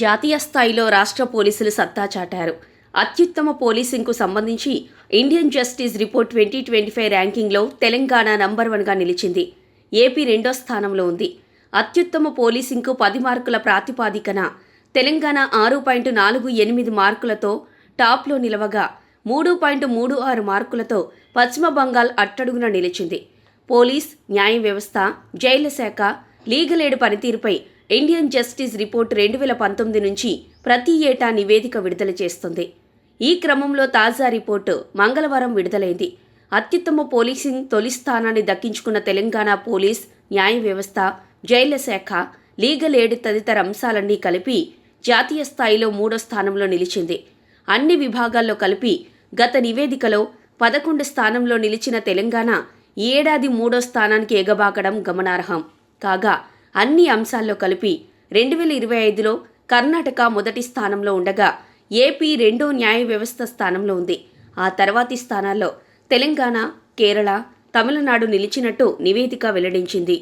జాతీయ స్థాయిలో రాష్ట్ర పోలీసులు సత్తా చాటారు. అత్యుత్తమ పోలీసింగ్కు సంబంధించి Indian justice report twenty twenty five ర్యాంకింగ్లో Telangana number వన్గా నిలిచింది. ఏపీ రెండో స్థానంలో ఉంది. అత్యుత్తమ పోలీసింగ్కు పది మార్కుల ప్రాతిపాదికన తెలంగాణ ఆరు పాయింట్ నాలుగు ఎనిమిది మార్కులతో టాప్లో నిలవగా మూడు పాయింట్ మూడు ఆరు మార్కులతో పశ్చిమ బెంగాల్ అట్టడుగున నిలిచింది. పోలీస్ న్యాయ వ్యవస్థ జైళ్ళ శాఖ లీగల్ ఎయిడ్ పనితీరుపై ఇండియన్ జస్టిస్ రిపోర్ట్ రెండు వేల పంతొమ్మిది నుంచి ప్రతి ఏటా నివేదిక విడుదల చేస్తుంది. ఈ క్రమంలో తాజా రిపోర్టు మంగళవారం విడుదలైంది. అత్యుత్తమ పోలీసింగ్ తొలి స్థానాన్ని దక్కించుకున్న తెలంగాణ పోలీస్ న్యాయ వ్యవస్థ జైళ్ళ శాఖ లీగల్ ఎయిడ్ తదితర అంశాలన్నీ కలిపి జాతీయ స్థాయిలో మూడో స్థానంలో నిలిచింది. అన్ని విభాగాల్లో కలిపి గత నివేదికలో పదకొండు స్థానంలో నిలిచిన తెలంగాణ ఈ ఏడాది మూడో స్థానానికి ఎగబాకడం గమనార్హం. కాగా అన్ని అంశాల్లో కలిపి రెండు వేల ఇరవై ఐదులో కర్ణాటక మొదటి స్థానంలో ఉండగా ఏపీ రెండో న్యాయ వ్యవస్థ స్థానంలో ఉంది. ఆ తర్వాతి స్థానాల్లో తెలంగాణ కేరళ తమిళనాడు నిలిచినట్టు నివేదిక వెల్లడించింది.